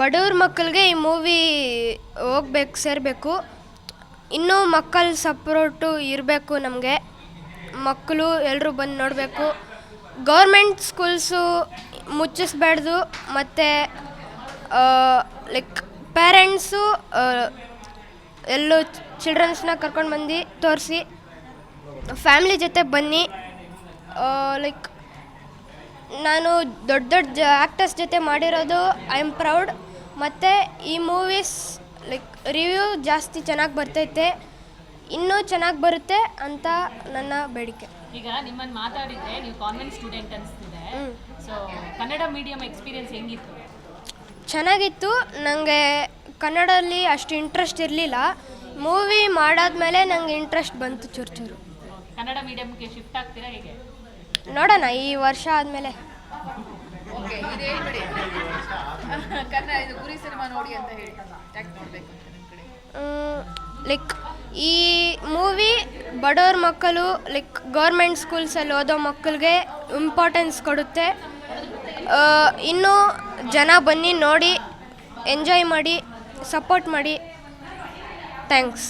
ಬಡವ್ರ ಮಕ್ಕಳಿಗೆ ಈ ಮೂವಿ ಹೋಗ್ಬೇಕು, ಸೇರಬೇಕು. ಇನ್ನೂ ಮಕ್ಕಳ ಸಪೋರ್ಟು ಇರಬೇಕು ನಮಗೆ. ಮಕ್ಕಳು ಎಲ್ಲರೂ ಬಂದು ನೋಡಬೇಕು. ಗೌರ್ಮೆಂಟ್ ಸ್ಕೂಲ್ಸು ಮುಚ್ಚಿಸ್ಬಾರ್ದು. ಮತ್ತು ಲೈಕ್ ಪೇರೆಂಟ್ಸು ಎಲ್ಲೂ ಚಿಲ್ಡ್ರನ್ಸ್ನ ಕರ್ಕೊಂಡು ಬಂದು ತೋರಿಸಿ. ಫ್ಯಾಮ್ಲಿ ಜೊತೆ ಬನ್ನಿ. ಲೈಕ್ ನಾನು ದೊಡ್ಡ ದೊಡ್ಡ ಆ್ಯಕ್ಟರ್ಸ್ ಜೊತೆ ಮಾಡಿರೋದು ಐ ಆಮ್ ಪ್ರೌಡ್ ಮತ್ತು ಈ ಮೂವೀಸ್ ಲೈಕ್ ರಿವ್ಯೂ ಜಾಸ್ತಿ ಚೆನ್ನಾಗಿ ಬರ್ತೈತೆ. ಇನ್ನೂ ಚೆನ್ನಾಗಿ ಬರುತ್ತೆ ಅಂತ ನನ್ನ ಬೇಡಿಕೆ. ಈಗ ನಿಮ್ಮನ್ನು ಮಾತಾಡಿದ್ರೆ ನೀವು ಕಾನ್ವೆಂಟ್ ಸ್ಟೂಡೆಂಟ್ ಅನಿಸ್ತಿದೆ. ಸೊ ಕನ್ನಡ ಮೀಡಿಯಂ ಎಕ್ಸ್ಪೀರಿಯನ್ಸ್ ಹೆಂಗಿತ್ತು? ಚೆನ್ನಾಗಿತ್ತು. ನನಗೆ ಕನ್ನಡದಲ್ಲಿ ಅಷ್ಟು ಇಂಟ್ರೆಸ್ಟ್ ಇರಲಿಲ್ಲ. ಮೂವಿ ಮಾಡಾದ್ಮೇಲೆ ನನಗೆ ಇಂಟ್ರೆಸ್ಟ್ ಬಂತು ಚೂರು ಚೂರು. ಕನ್ನಡ ಮೀಡಿಯಂಗೆ ಶಿಫ್ಟ್ ಆಗ್ತೀರಾ ಹೇಗೆ? ನೋಡೋಣ ಈ ವರ್ಷ ಆದಮೇಲೆ. ಓಕೆ ಇದು ಹೇಳ್ಬಿಡಿ. ಕನ್ನಡ ಇದು ಗುರಿ ಸಿನಿಮಾ ನೋಡಿ ಅಂತ ಹೇಳಿ. ಯಾಕೆ ನೋಡ್ಬೇಕು ಅಂತ ನಿಮ್ಮ ಲೈಕ್ ಈ ಮೂವಿ ಬಡವ್ರ ಮಕ್ಕಳು ಲೈಕ್ ಗೌರ್ಮೆಂಟ್ ಸ್ಕೂಲ್ಸಲ್ಲಿ ಓದೋ ಮಕ್ಕಳಿಗೆ ಇಂಪಾರ್ಟೆನ್ಸ್ ಕೊಡುತ್ತೆ. ಇನ್ನೂ ಜನ ಬನ್ನಿ ನೋಡಿ ಎಂಜಾಯ್ ಮಾಡಿ ಸಪೋರ್ಟ್ ಮಾಡಿ. ಥ್ಯಾಂಕ್ಸ್